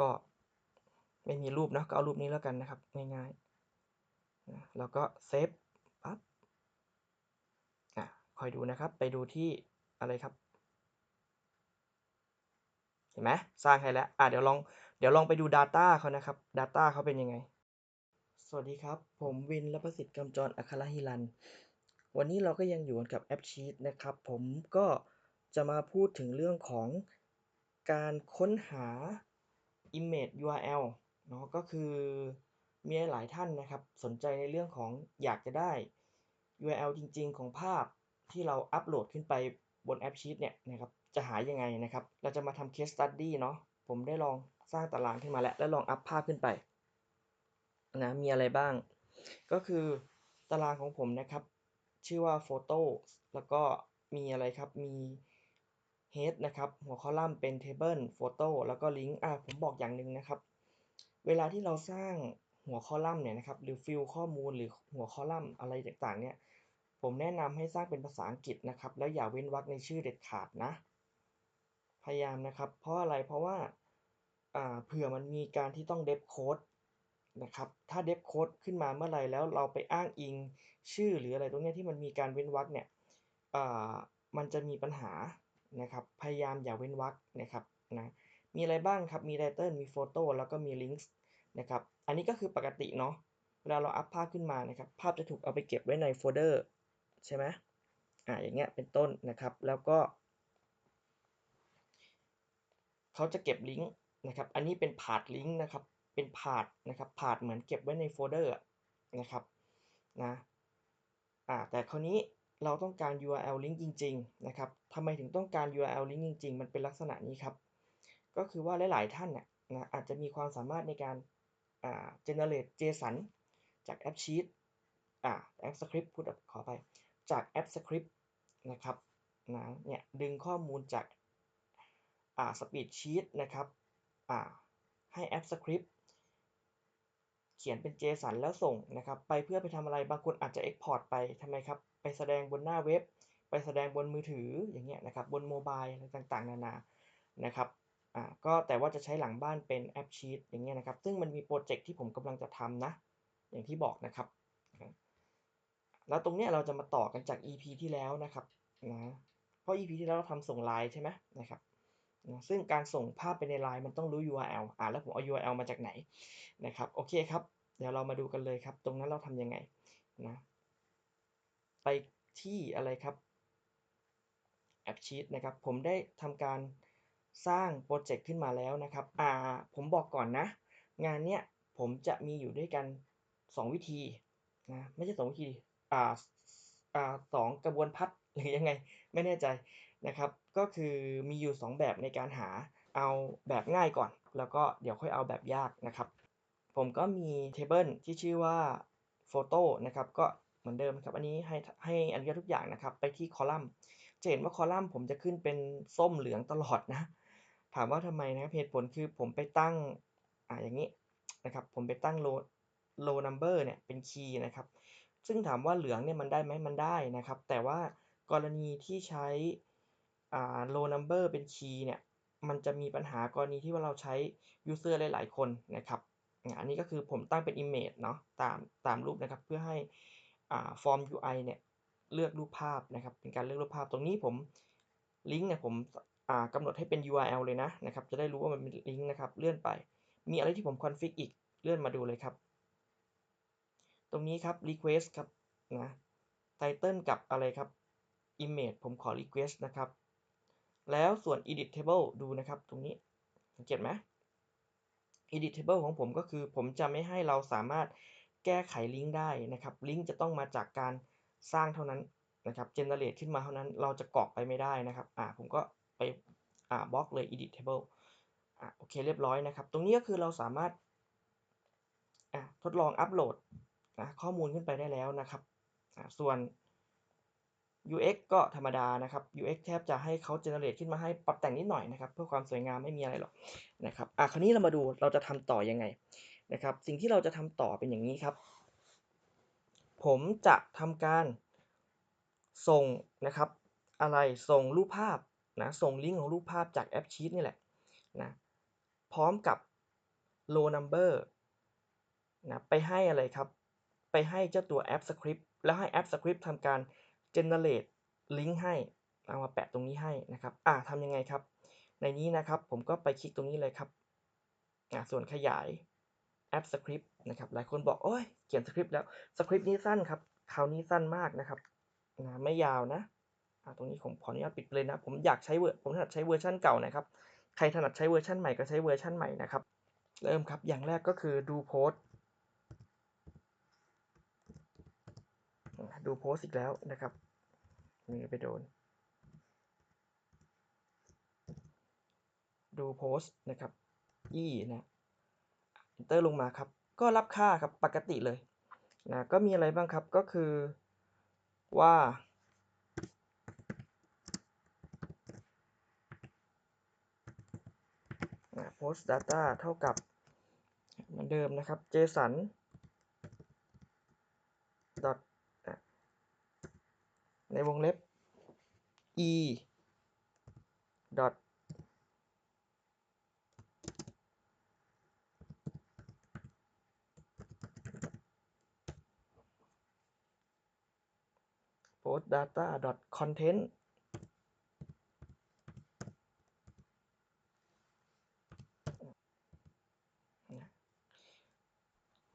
ก็ไม่มีรูปนะก็เอารูปนี้แล้วกันนะครับง่ายๆนะแล้วก็เซฟปั๊บอะคอยดูนะครับ ไปดูที่อะไรครับ เห็นไหมสร้างให้แล้วอะเดี๋ยวลองเดี๋ยวลองไปดู Data เขานะครับ Data เขาเป็นยังไง สวัสดีครับ ผมวินและประสิทธิ์กำจรอัครหิรัน วันนี้เราก็ยังอยู่กับแอปชีตนะครับ ผมก็จะมาพูดถึงเรื่องของการค้นหา image URL เนาะก็คือมีหลายท่านนะครับ สนใจในเรื่องของอยากจะได้ URL จริง ๆ ของภาพที่เราอัปโหลดขึ้นไปบนแอปชีตเนี่ยนะครับจะหายังไงนะครับ เราจะมาทำ case study เนาะผมได้ลองสร้างตารางขึ้นมาแล้ว แล้วลองอัพภาพขึ้นไปนะมีอะไรบ้าง ก็คือตารางของผมนะครับ ชื่อว่า photo แล้วก็มีอะไรครับมี head นะครับหัวคอลัมน์เป็น table photo แล้วก็ link อ่าผมบอกอย่างหนึ่งนะครับ เวลาที่เราสร้างหัวคอลัมน์เนี่ยนะครับหรือฟิลข้อมูลหรือหัวคอลัมน์อะไรต่างๆเนี่ยผมแนะนำให้สร้างเป็นภาษาอังกฤษนะครับ แล้วอย่าเว้นวรรคในชื่อเด็ดขาดนะ พยายามนะครับ เพราะอะไรเพราะว่าอ่าเผื่อมันมีการที่ต้องเดฟโค้ดนะครับถ้าเดฟโค้ดขึ้นมาเมื่อไรแล้วเราไปอ้างอิงชื่อหรืออะไรตรงนี้ที่มันมีการเว้นวรรคเนี่ยอ่ามันจะมีปัญหา นะครับ พยายามอย่าเว้นวรรคนะครับนะมีอะไรบ้างครับ มีไตเติลมีโฟโต้แล้วก็มีลิงก์นะครับ อันนี้ก็คือปกติเนาะเวลาเราอัพภาพขึ้นมานะครับ ภาพจะถูกเอาไปเก็บไว้ในโฟลเดอร์ใช่ไหมอ่าอย่างเงี้ยเป็นต้นนะครับ แล้วก็ เขาจะเก็บลิงก์นะครับ อันนี้เป็นพาดลิงก์นะครับ เป็นพาดนะครับพาดเหมือนเก็บไว้ในโฟลเดอร์นะครับนะอ่าแต่คราวนี้ เราต้องการ URL link จริงๆนะครับทำไมถึงต้องการ URL link จริง ๆ มันเป็นลักษณะนี้ครับ ก็คือว่าหลาย ๆ ท่านเนี่ยนะอาจจะมีความสามารถในการอ่า generate JSON จากแอปชีตอ่าแอปสคริปต์พูดขอไป จากแอปสคริปต์นะครับนะเนี่ยดึงข้อมูลจากอ่าสปีดชีตนะครับอ่าให้แอปสคริปต์เขียนเป็น JSON แล้วส่งนะครับ ไปเพื่อไปทำอะไรบางคนอาจจะ Export ไปทำไมครับ ไปแสดงบนหน้าเว็บ ไปแสดงบนมือถืออย่างเงี้ยนะครับบนโมบายอะไรต่างๆ นานานะครับอ่าก็แต่ว่าจะใช้หลังบ้านเป็นแอปชีตอย่างเงี้ยนะครับซึ่งมันมีโปรเจกต์ที่ผมกำลังจะทำนะ อย่างที่บอกนะครับ แล้วตรงเนี้ยเราจะมาต่อกันจาก EP ที่แล้วนะครับนะเพราะ EP ที่แล้วเราทำส่งไลน์ใช่ไหมนะครับนะซึ่งการส่งภาพไปในไลน์มันต้องรู้ URL อ่าแล้วผมเอา URL มาจากไหนนะครับ โอเคครับ เดี๋ยวเรามาดูกันเลยครับ ตรงนั้นเราทำยังไงนะ ไปที่อะไรครับแอปชีตนะครับ ผมได้ทำการสร้างโปรเจกต์ขึ้นมาแล้วนะครับอ่าผมบอกก่อนนะ งานเนี้ยผมจะมีอยู่ด้วยกัน 2 วิธีนะไม่ใช่ 2 วิธีอ่าอ่าสองกระบวนพัดหรือยังไงไม่แน่ใจนะครับ ก็คือมีอยู่ 2 แบบในการหาเอาแบบง่ายก่อน แล้วก็เดี๋ยวค่อยเอาแบบยากนะครับ ผมก็มีเทเบิลที่ชื่อว่า photo นะครับ ก็ มือนเดิมครับ อันนี้ให้ให้อนุญาตทุกอย่างนะครับ ไปที่คอลัมน์ จะเห็นว่าคอลัมน์ผมจะขึ้นเป็นส้มเหลืองตลอดนะ ถามว่าทำไมนะครับ เหตุผลคือผมไปตั้ง อ่าอย่างนี้นะครับ ผมไปตั้ง low low number เนี่ยเป็นคีย์นะครับ ซึ่งถามว่าเหลืองเนี่ยมันได้ไหมมันได้นะครับ แต่ว่ากรณีที่ใช้อ่า low number เป็นคีย์เนี่ยมันจะมีปัญหากรณีที่ว่าเราใช้ user หลาย ๆ คนนะครับอันนี้ก็คือผมตั้งเป็น image เนาะตามตามรูปนะครับ เพื่อให้ ฟอ่า form UI เนี่ยเลือกรูปภาพนะครับ เป็นการเลือกรูปภาพตรงนี้ผมลิงก์เนี่ยผมกำหนดให้เป็น URL เลยนะนะครับ จะได้รู้ว่ามันเป็นลิงก์นะครับ เลื่อนไป มีอะไรที่ผมคอนฟิกอีกเลื่อนมาดูเลยครับ ตรงนี้ครับ request ครับนะ title กับอะไรครับ image ผมขอ request นะครับ แล้วส่วน edit table ดูนะครับตรงนี้สังเกตไหม edit table ของผมก็คือผมจะไม่ให้เราสามารถ แก้ไขลิงก์ได้นะครับ ลิงก์จะต้องมาจากการสร้างเท่านั้นนะครับ generate ขึ้นมาเท่านั้น เราจะกรอกไปไม่ได้นะครับ อ่า ผมก็ไป อ่า บล็อกเลย edit table อ่า โอเค เรียบร้อยนะครับ ตรงนี้ก็คือเราสามารถ อ่า ทดลองอัปโหลดนะข้อมูลขึ้นไปได้แล้วนะครับ อ่า ส่วน UX ก็ธรรมดานะครับ UX แทบจะให้เขา generate ขึ้นมาให้ปรับแต่งนิดหน่อยนะครับ เพื่อความสวยงามไม่มีอะไรหรอกนะครับ อะ คราวนี้เรามาดูเราจะทำต่อยังไง นะครับ สิ่งที่เราจะทำต่อเป็นอย่างนี้ครับ ผมจะทำการส่งนะครับ อะไรส่งรูปภาพนะส่งลิงก์ของรูปภาพจากแอปชีตนี่แหละนะพร้อมกับ row number นะไปให้อะไรครับ ไปให้เจ้าตัว app script แล้วให้ app script ทำการ generate link ให้เอามาแปะตรงนี้ให้นะครับ อ่าทำยังไงครับ ในนี้นะครับผมก็ไปคลิกตรงนี้เลยครับ อ่าส่วนขยาย app script นะครับหลายคนบอกโอ้ยเขียนสคริปต์แล้วสคริปต์นี้สั้นครับคราวนี้สั้นมากนะครับนะไม่ยาวนะตรงนี้ผมขออนุญาตปิดเลยนะ ผมอยากใช้เวอร์ผมถนัดใช้เวอร์ชันเก่านะครับ ใครถนัดใช้เวอร์ชันใหม่ก็ใช้เวอร์ชันใหม่นะครับ เริ่มครับ อย่างแรกก็คือดูโพสดูโพสอีกแล้วนะครับมือไปโดน ดูโพสนะครับยี่นะ อินเตอร์ลงมาครับ ก็รับค่าครับปกติเลยนะก็มีอะไรบ้างครับก็คือว่า post data เท่ากับเหมือนเดิมนะครับ json dot ในวงเล็บ e dot post data content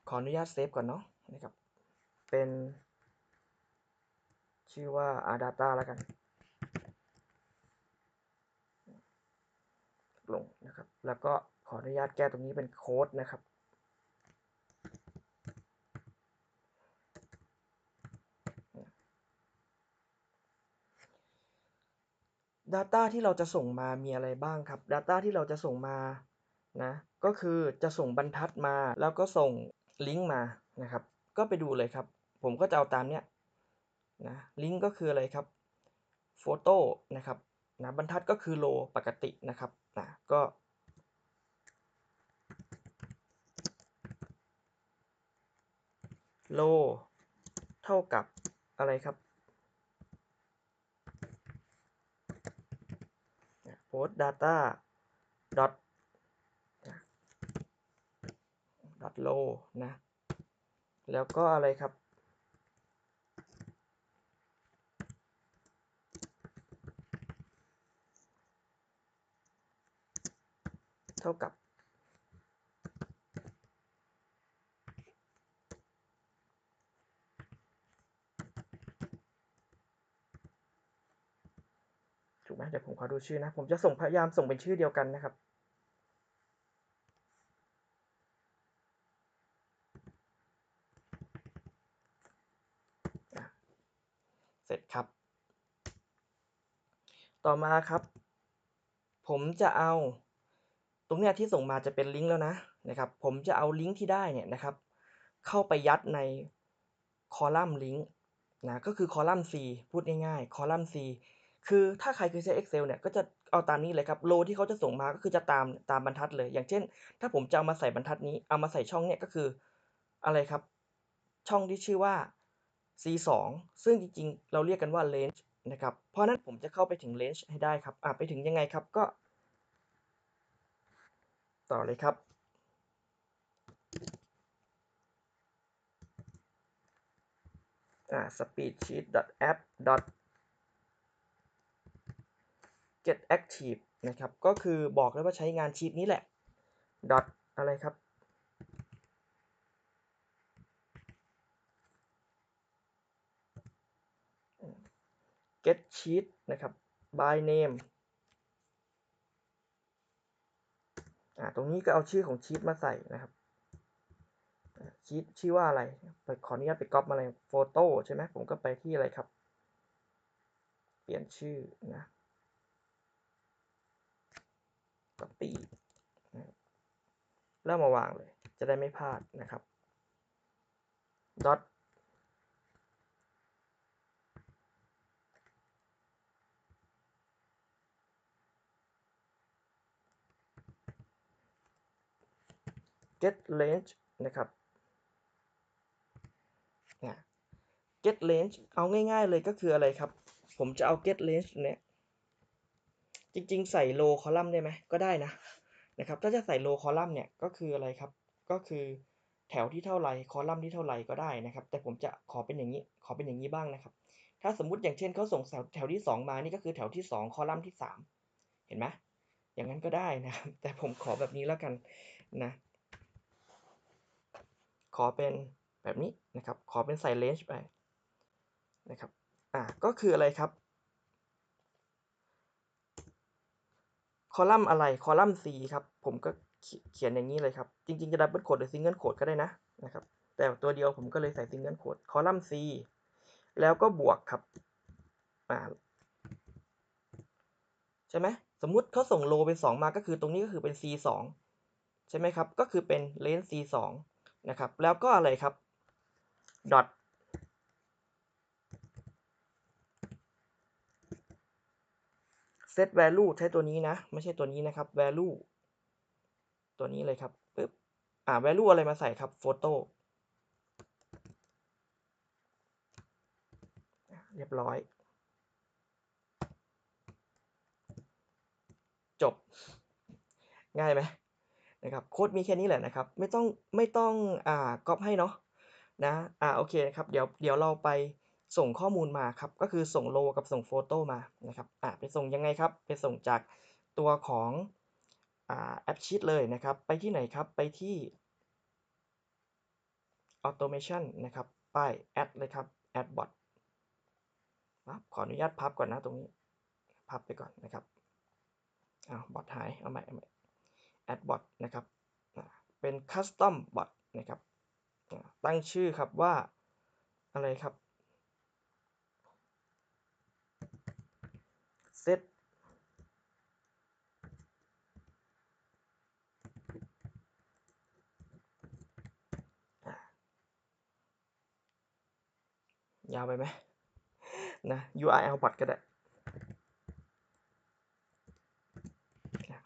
ขออนุญาตเซฟก่อนเนาะนะครับ เป็น ชื่อว่า r data แล้วกัน ลงนะครับ แล้วก็ขออนุญาตแก้ตรงนี้เป็นโค้ดนะครับ Data ที่เราจะส่งมามีอะไรบ้างครับ Data ที่เราจะส่งมานะ ก็คือจะส่งบรรทัดมา แล้วก็ส่งลิงก์มานะครับ ก็ไปดูเลยครับ ผมก็จะเอาตามเนี้ยนะลิงก์ก็คืออะไรครับโฟโต้นะครับนะบรรทัดก็คือโลปกตินะครับนะก็โลเท่ากับอะไรครับ post data dot dot low นะ แล้วก็อะไรครับ เท่ากับ ถูกไหมเดูชื่อนะ ผมจะส่งพยายามส่งเป็นชื่อเดียวกันนะครับ เสร็จครับ ต่อมาครับ ผมจะเอา ตรงเนี้ยที่ส่งมาจะเป็นลิงก์แล้วนะนะครับ ผมจะเอาลิงก์ที่ได้เนี่ยนะครับ เข้าไปยัดในคอลัมน์ลิงก์นะ ก็คือคอลัมน์ C พูดง่ายๆ คอลัมน์ C คือถ้าใครเคยใช้ Excel เนี่ยก็จะเอาตามนี้เลยครับโลที่เขาจะส่งมาก็คือจะตามตามบรรทัดเลย อย่างเช่น ถ้าผมจะเอามาใส่บรรทัดนี้ เอามาใส่ช่องเนี่ยก็คืออะไรครับ ช่องที่ชื่อว่า C2 ซึ่งจริงๆ เราเรียกกันว่า range นะครับ เพราะนั้นผมจะเข้าไปถึง range ให้ได้ครับอะไปถึงยังไงครับก็ ต่อเลยครับ อ่า speedsheet app get active นะครับ ก็คือบอกแล้วว่าใช้งานชีตนี้แหละ dot อะไรครับ get sheet นะครับ by name อ่าตรงนี้ก็เอาชื่อของชีตมาใส่นะครับชีตชื่อว่าอะไรไปขออนุญาตไปก๊อปมาเลยโฟโต้ใช่ไหมผมก็ไปที่อะไรครับ เปลี่ยนชื่อนะ copy แล้วมมาวางเลย จะได้ไม่พลาดนะครับ dot get range นะครับนะ get range เอาง่ายๆเลยก็คืออะไรครับ ผมจะเอา get range เนี้ย จริงๆ ใส่ row column ได้ไหมก็ได้นะนะครับถ้าจะใส่ row column เนี่ยก็คืออะไรครับ ก็คือแถวที่เท่าไรคอลัมน์ที่เท่าไรก็ได้นะครับ แต่ผมจะขอเป็นอย่างนี้ขอเป็นอย่างนี้บ้างนะครับ ถ้าสมมุติอย่างเช่นเขาส่งแถวแถวที่ 2 มานี่ก็คือแถวที่ 2 คอลัมน์ที่ 3 เห็นไหมอย่างนั้นก็ได้นะครับ แต่ผมขอแบบนี้แล้วกันนะขอเป็นแบบนี้นะครับ ขอเป็นใส่ range ไปนะครับ อ่า ก็คืออะไรครับ คอลัมน์อะไรคอลัมน์ C ครับผมก็เขียนอย่างนี้เลยครับ จริงๆ จะดับเบิลโคดหรือซิงเกิลโคดก็ได้นะนะครับ แต่ตัวเดียวผมก็เลยใส่ซิงเกิลโคดคอลัมน์ C แล้วก็บวกครับอ่าใช่ไหมสมมุติเขาส่งโลเป็น 2 มาก็คือตรงนี้ก็คือเป็น C 2ใช่ไหมครับ ก็คือเป็นเลน C 2นะครับ แล้วก็อะไรครับ dot set value ใช้ตัวนี้นะ ไม่ใช่ตัวนี้นะครับ value ตัวนี้เลยครับปึ๊บอ่า value อะไรมาใส่ครับ photo เรียบร้อย จบ ง่ายไหมนะครับโค้ดมีแค่นี้แหละนะครับ ไม่ต้องไม่ต้องอ่าก๊อปให้เนาะนะอ่าโอเคครับเดี๋ยวเดี๋ยวเราไป ส่งข้อมูลมาครับ ก็คือส่งโลกับส่งโฟโต้มานะครับอ่าไปส่งยังไงครับ ไปส่งจากตัวของอ่าแอปชีตเลยนะครับ ไปที่ไหนครับ ไปที่ automation นะครับไป add เลยครับ add bot ขออนุญาตพับก่อนนะตรงนี้ พับไปก่อนนะครับอ้าวบอทหาย เอาใหม่เอาใหม่ add bot นะครับเป็น custom bot นะครับตั้งชื่อครับว่าอะไรครับ set ยาวไปไหมนะ URL bot ก็ได้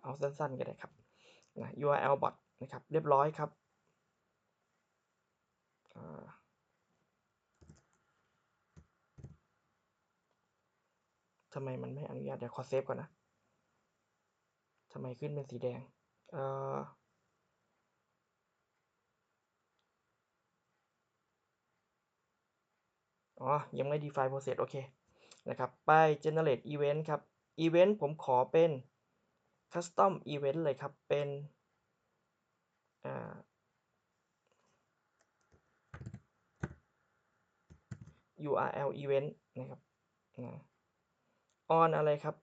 เอาสั้นๆก็ได้ครับนะ URL bot นะครับ เรียบร้อยครับทำไมมันไม่อนุญาตเดี๋ยวขอเซฟก่อนนะทำไมขึ้นเป็นสีแดง เอ่อ อ๋อ ยังไม่ define process โอเค นะครับ ไป generate event ครับ event ผมขอเป็น custom event เลยครับ เป็นอ่า URL event นะครับนะ on อะไรครับ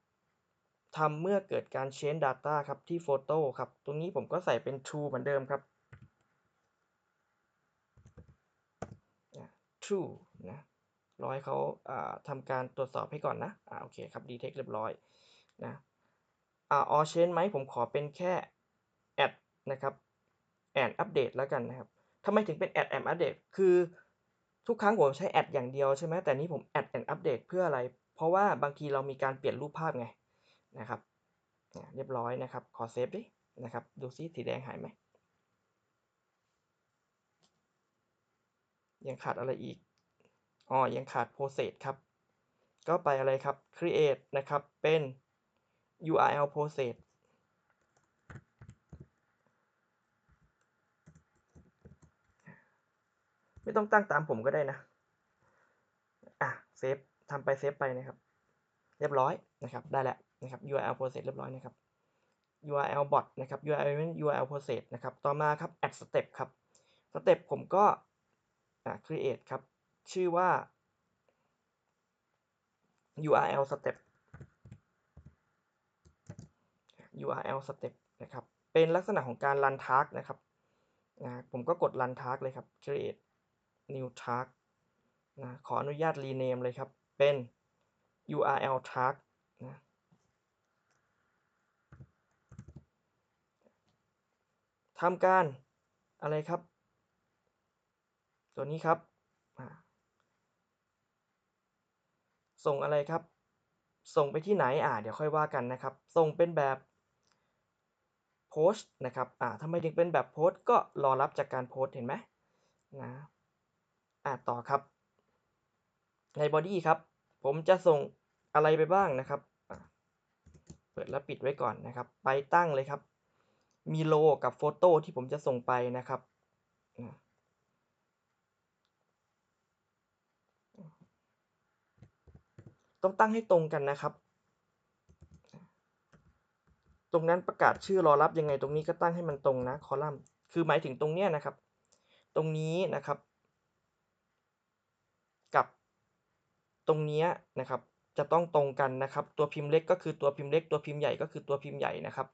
ทำเมื่อเกิดการ change data ครับ ที่ photo ครับ ตรงนี้ผมก็ใส่เป็น true เหมือนเดิมครับ true นะ รอให้เขาทำการตรวจสอบให้ก่อนนะอ่าโอเคครับ detect เรียบร้อยนะอ่า all change ไหมผมขอเป็นแค่ add นะครับ add update แล้วกันนะครับทำไมถึงเป็น add and update คือทุกครั้งผมใช้ add อย่างเดียวใช่ไหมแต่นี้ผม add and update เพื่ออะไร เพราะว่าบางทีเรามีการเปลี่ยนรูปภาพไงนะครับเรียบร้อยนะครับ ขอเซฟดินะครับดูซิสีแดงหายไหมยังขาดอะไรอีก อ๋อยังขาด process ครับ ก็ไปอะไรครับ create นะครับ เป็น URL process ไม่ต้องตั้งตามผมก็ได้นะ อะ เซฟทำไปเซฟไปนะครับ เรียบร้อยนะครับ ได้แล้วนะครับ URL process เรียบร้อยนะครับ URL bot นะครับ URL URL process นะครับ ต่อมาครับ add step ครับ step ผมก็อ่า create ครับ ชื่อว่า URL step URL step นะครับ เป็นลักษณะของการ run task นะครับนะผมก็กด run task เลยครับ create new task นะขออนุญาต rename เลยครับ เป็น URL task นะทำการอะไรครับ ตัวนี้ครับ ส่งอะไรครับ ส่งไปที่ไหนอ่าเดี๋ยวค่อยว่ากันนะครับ ส่งเป็นแบบโพสต์นะครับอ่าทำไมถึงเป็นแบบโพสต์ก็รอรับจากการโพสต์เห็นไหมนะอ่าต่อครับ ในบอดี้ครับ ผมจะส่งอะไรไปบ้างนะครับ เปิดแล้วปิดไว้ก่อนนะครับ ไปตั้งเลยครับ มีโลกับโฟโต้ที่ผมจะส่งไปนะครับอ่า ต้องตั้งให้ตรงกันนะครับ ตรงนั้นประกาศชื่อรอรับยังไงตรงนี้ก็ตั้งให้มันตรงนะคอลัมน์คือหมายถึงตรงเนี้ยนะครับ ตรงนี้นะครับ กับตรงเนี้ยนะครับ จะต้องตรงกันนะครับ ตัวพิมพ์เล็กก็คือตัวพิมพ์เล็ก ตัวพิมพ์ใหญ่ก็คือตัวพิมพ์ใหญ่นะครับ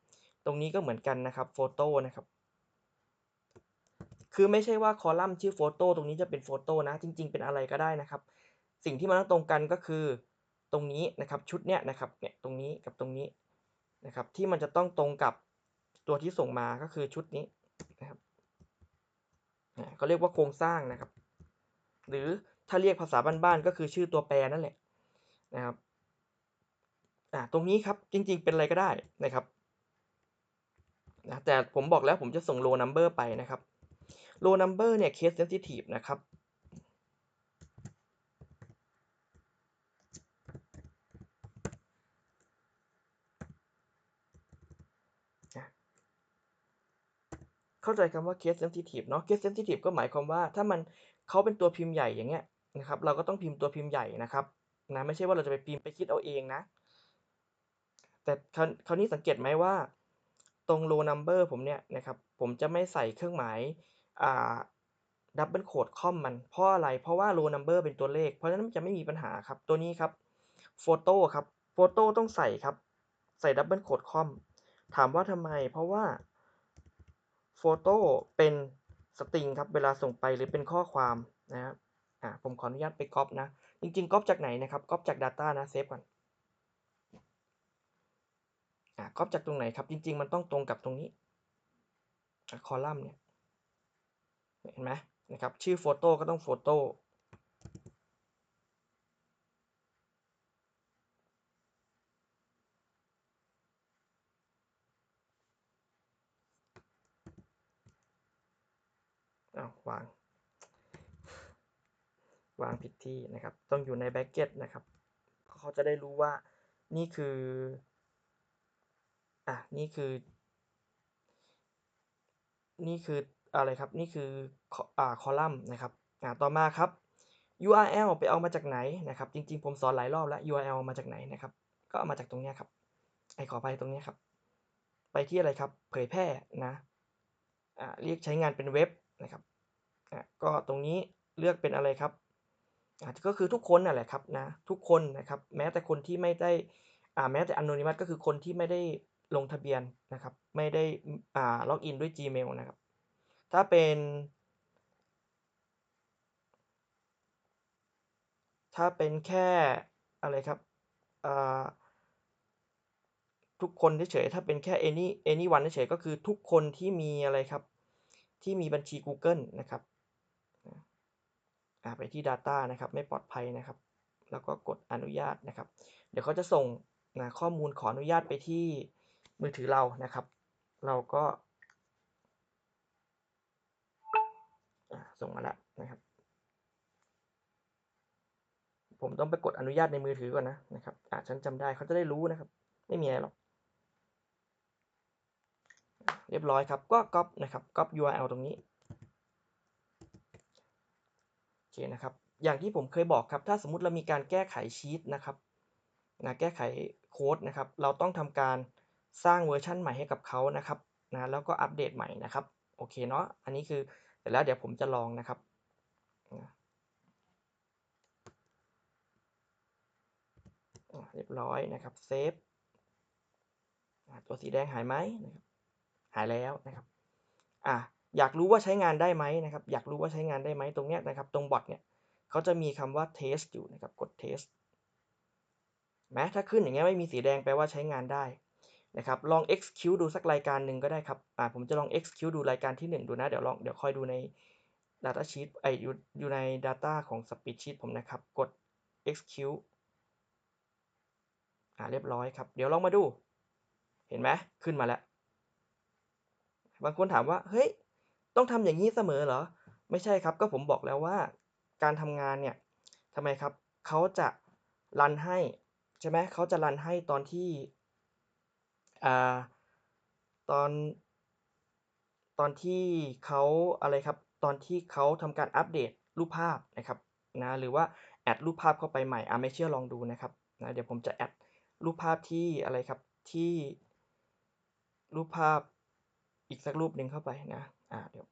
ตรงนี้ก็เหมือนกันนะครับโฟโต้นะครับคือไม่ใช่ว่าคอลัมน์ชื่อโฟโต้ตรงนี้จะเป็นโฟโต้นะ จริง ๆ เป็นอะไรก็ได้นะครับ สิ่งที่มันต้องตรงกันก็คือ ตรงนี้นะครับชุดเนี้ยนะครับเนี่ยตรงนี้กับตรงนี้นะครับที่มันจะต้องตรงกับตัวที่ส่งมาก็คือชุดนี้นะครับเขาเรียกว่าโครงสร้างนะครับ หรือถ้าเรียกภาษาบ้านๆก็คือชื่อตัวแปรนั่นแหละนะครับอ่าตรงนี้ครับจริงๆเป็นอะไรก็ได้นะครับนะแต่ผมบอกแล้วผมจะส่ง row number ไปนะครับ row number เนี่ย case sensitive นะครับ เข้าใจคำว่า case sensitive เนาะ case sensitive ก็หมายความว่าถ้ามันเขาเป็นตัวพิมพ์ใหญ่อย่างเงี้ยนะครับ เราก็ต้องพิมพ์ตัวพิมพ์ใหญ่นะครับนะไม่ใช่ว่าเราจะไปพิมพ์ไปคิดเอาเองนะ แต่คราวครนี้สังเกตไหมว่า ตรง row number ผมเนี่ยนะครับ ผมจะไม่ใส่เครื่องหมายอ่า double quote com มัน เพราะอะไร เพราะว่า row number เป็นตัวเลข เพราะฉะนั้นมันจะไม่มีปัญหาครับ ตัวนี้ครับ photo ครับ photo ต้องใส่ครับ ใส่ double quote com ถามว่าทำไม เพราะว่า โฟโต้เป็นสตริงครับเวลาส่งไปหรือเป็นข้อความนะครับอ่าผมขออนุญาตไปก๊อปนะ จริงๆก๊อปจากไหนนะครับก๊อปจาก Data นะเซฟก่อนอ่าก๊อปจากตรงไหนครับ จริง ๆ มันต้องตรงกับตรงนี้คอลัมน์เนี่ยเห็นไหมนะครับชื่อโฟโต้ก็ต้องโฟโต้ วางวางผิดที่นะครับ ต้องอยู่ในแบ็กเก็ตนะครับ เขาจะได้รู้ว่านี่คือ อะ นี่คือ นี่คืออะไรครับ นี่คืออ่าคอลัมน์นะครับอ่าต่อมาครับ URL ไปเอามาจากไหนนะครับ จริง ๆ ผมสอนหลายรอบแล้ว URL มาจากไหนนะครับ ก็เอามาจากตรงนี้ครับ ไอขอไปตรงนี้ครับ ไปที่อะไรครับ เผยแพร่นะ อ่า เรียกใช้งานเป็นเว็บนะครับ อ่าก็ตรงนี้เลือกเป็นอะไรครับอ่าก็คือทุกคนนั่นแหละครับนะทุกคนนะครับแม้แต่คนที่ไม่ได้อ่าแม้แต่ anonymous ก็คือคนที่ไม่ได้ลงทะเบียนนะครับไม่ได้อ่าล็อกอินด้วย Gmail นะครับถ้าเป็น ถ้าเป็นแค่อะไรครับอ่าทุกคนเฉยๆถ้าเป็นแค่ any anyone เฉยๆก็คือทุกคนที่มีอะไรครับที่มีบัญชี Google นะครับ ไปที่ Data นะครับไม่ปลอดภัยนะครับ แล้วก็กดอนุญาตนะครับ เดี๋ยวเขาจะส่งนะข้อมูลขออนุญาตไปที่มือถือเรานะครับ เราก็ส่งมาแล้วนะครับ ผมต้องไปกดอนุญาตในมือถือก่อนนะนะครับอ่าฉันจำได้เขาจะได้รู้นะครับ ไม่มีอะไรหรอกเรียบร้อยครับ ก็ก๊อปนะครับก๊อป URL ตรงนี้โอเค นะครับ อย่างที่ผมเคยบอกครับถ้าสมมติเรามีการแก้ไขชีตนะครับนะแก้ไขโค้ดนะครับ เราต้องทำการสร้างเวอร์ชันใหม่ให้กับเขานะครับนะแล้วก็อัปเดตใหม่นะครับโอเคเนาะอันนี้คือเสร็จแล้วเดี๋ยวผมจะลองนะครับเรียบร้อยนะครับเซฟตัวสีแดงหายไหมนะครับหายแล้วนะครับอะ อยากรู้ว่าใช้งานได้ไหมนะครับ อยากรู้ว่าใช้งานได้ไหมตรงเนี้ยนะครับ ตรงบอทเนี่ยเขาจะมีคำว่า test อยู่นะครับกด test แม้ถ้าขึ้นอย่างเงี้ยไม่มีสีแดงแปลว่าใช้งานได้นะครับลอง execute ดูสักรายการหนึ่งก็ได้ครับอ่าผมจะลอง execute ดูรายการที่ 1 ดูนะ เดี๋ยวลองเดี๋ยวคอยดูใน data sheet ไออยู่อยู่ใน data ของ spreadsheet ผมนะครับ กด execute อ่าเรียบร้อยครับ เดี๋ยวลองมาดู เห็นไหมขึ้นมาแล้ว บางคนถามว่า เฮ้ย ต้องทำอย่างนี้เสมอเหรอ ไม่ใช่ครับก็ผมบอกแล้วว่า การทำงานเนี่ยทำไมครับเขาจะรันให้ใช่ไหมเขาจะรันให้ตอนที่อ่าตอน ตอนที่เขาอะไรครับ ตอนที่เขาทำการอัปเดตรูปภาพนะครับนะหรือว่าแอดรูปภาพเข้าไปใหม่อ่าไม่เชื่อลองดูนะครับนะเดี๋ยวผมจะแอดรูปภาพที่อะไรครับที่รูปภาพอีกสักรูปหนึ่งเข้าไปนะ อ่าเดี๋ยว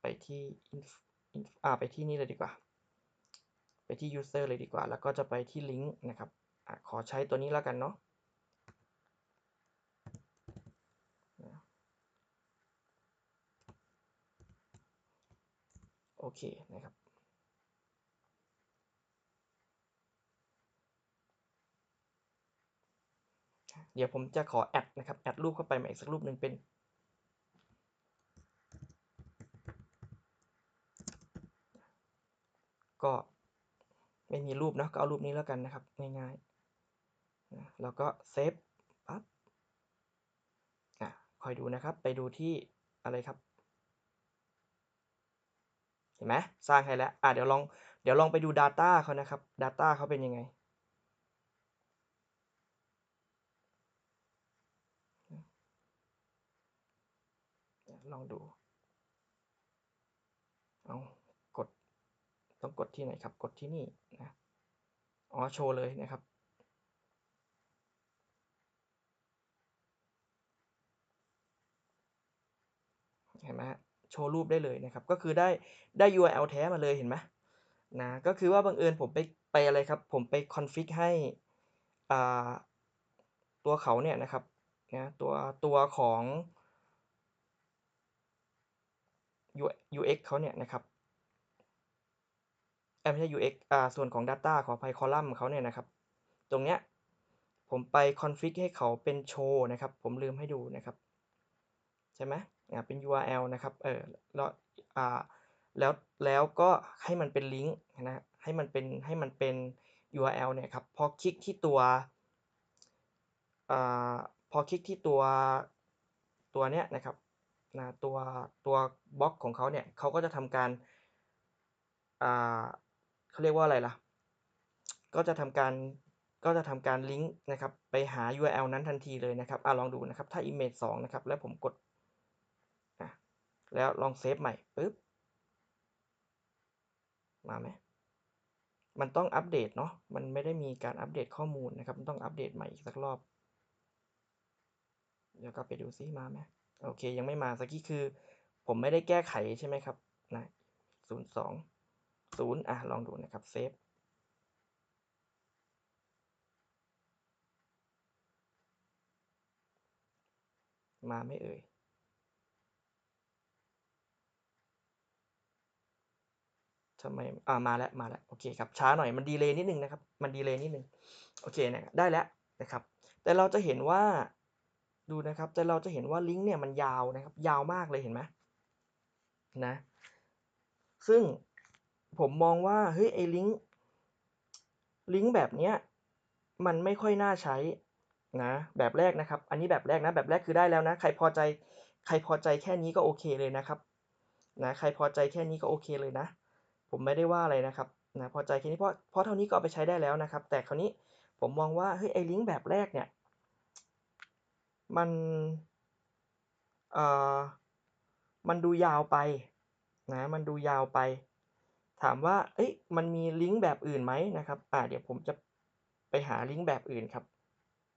ไปที่ inf inf อ่าไปที่นี่เลยดีกว่า ไปที่ user เลยดีกว่า แล้วก็จะไปที่ลิงก์นะครับอ่าขอใช้ตัวนี้แล้วกันเนาะโอเคนะครับเดี๋ยวผมจะขอแอดนะครับ แอดรูปเข้าไปใหม่อีกสักรูปหนึ่งเป็น ก็ไม่มีรูปนะก็เอารูปนี้แล้วกันนะครับง่ายๆนะแล้วก็เซฟปั๊บอะคอยดูนะครับ ไปดูที่อะไรครับ เห็นไหมสร้างให้แล้วอะเดี๋ยวลองเดี๋ยวลองไปดู Data เขานะครับ Data เขาเป็นยังไงลองดู เอากด ต้อง กดที่ไหนครับ กดที่นี่นะอ๋อโชว์เลยนะครับ เห็นไหมโชว์รูปได้เลยนะครับ ก็คือได้ได้ URL แท้มาเลยเห็นไหมนะก็คือว่าบังเอิญผมไปไปอะไรครับ ผมไปคอนฟิกให้อ่าตัวเขาเนี่ยนะครับนะตัวตัวของ UX เขาเนี่ยนะครับ ไม่ใช่ UX อ่าส่วนของ Data ขออภัยคอลัมน์เขาเนี่ยนะครับ ตรงเนี้ยผมไปคอนฟิกให้เขาเป็นโชว์นะครับ ผมลืมให้ดูนะครับ ใช่ไหมอ่าเป็น URL นะครับเออแล้วอ่าแล้วแล้วก็ให้มันเป็นลิงก์นะให้มันเป็นให้มันเป็น URL เนี่ยครับพอคลิกที่ตัวอ่าพอคลิกที่ตัวตัวเนี้ยนะครับนะตัวตัวบล็อกของเขาเนี่ยเขาก็จะทำการอ่า เขาเรียกว่าอะไรล่ะ ก็จะทำการก็จะทำการลิงก์นะครับไปหา URL นั้นทันทีเลยนะครับอ่าลองดูนะครับถ้า image 2นะครับแล้วผมกดอะแล้วลองเซฟใหม่ปึ๊บมาไหมมันต้องอัปเดตเนาะมันไม่ได้มีการอัปเดตข้อมูลนะครับมันต้องอัปเดตใหม่อีกสักรอบ เดี๋ยวก็ไปดูซิมาไหมโอเคยังไม่มาสักกี้คือ ผมไม่ได้แก้ไขใช่ไหมครับนะศูนย์สอง ศูนย์อะลองดูนะครับเซฟมาไม่เอ่ยทำไมอ่ามาแล้วมาแล้วโอเคครับช้าหน่อยมันดีเลย์นิดนึงนะครับ มันดีเลย์นิดนึงโอเคเนี่ยได้แล้วนะครับ แต่เราจะเห็นว่าดูนะครับ แต่เราจะเห็นว่าลิงก์เนี่ยมันยาวนะครับ ยาวมากเลยเห็นไหมนะ ซึ่ง ผมมองว่าเฮ้ยไอ้ลิงก์ลิงก์แบบเนี้ยมันไม่ค่อยน่าใช้นะแบบแรกนะครับ อันนี้แบบแรกนะแบบแรกคือได้แล้วนะ ใครพอใจใครพอใจแค่นี้ก็โอเคเลยนะครับนะใครพอใจแค่นี้ก็โอเคเลยนะ ผมไม่ได้ว่าอะไรนะครับนะพอใจแค่นี้เพราะเพราะเท่านี้ก็เอาไปใช้ได้แล้วนะครับ แต่คราวนี้ผมมองว่าเฮ้ยไอ้ลิงก์แบบแรกเนี่ยมันเอ่อมันดูยาวไปนะมันดูยาวไป ถามว่าเอ้ยมันมีลิงก์แบบอื่นไหมนะครับอ่าเดี๋ยวผมจะไปหาลิงก์แบบอื่นครับ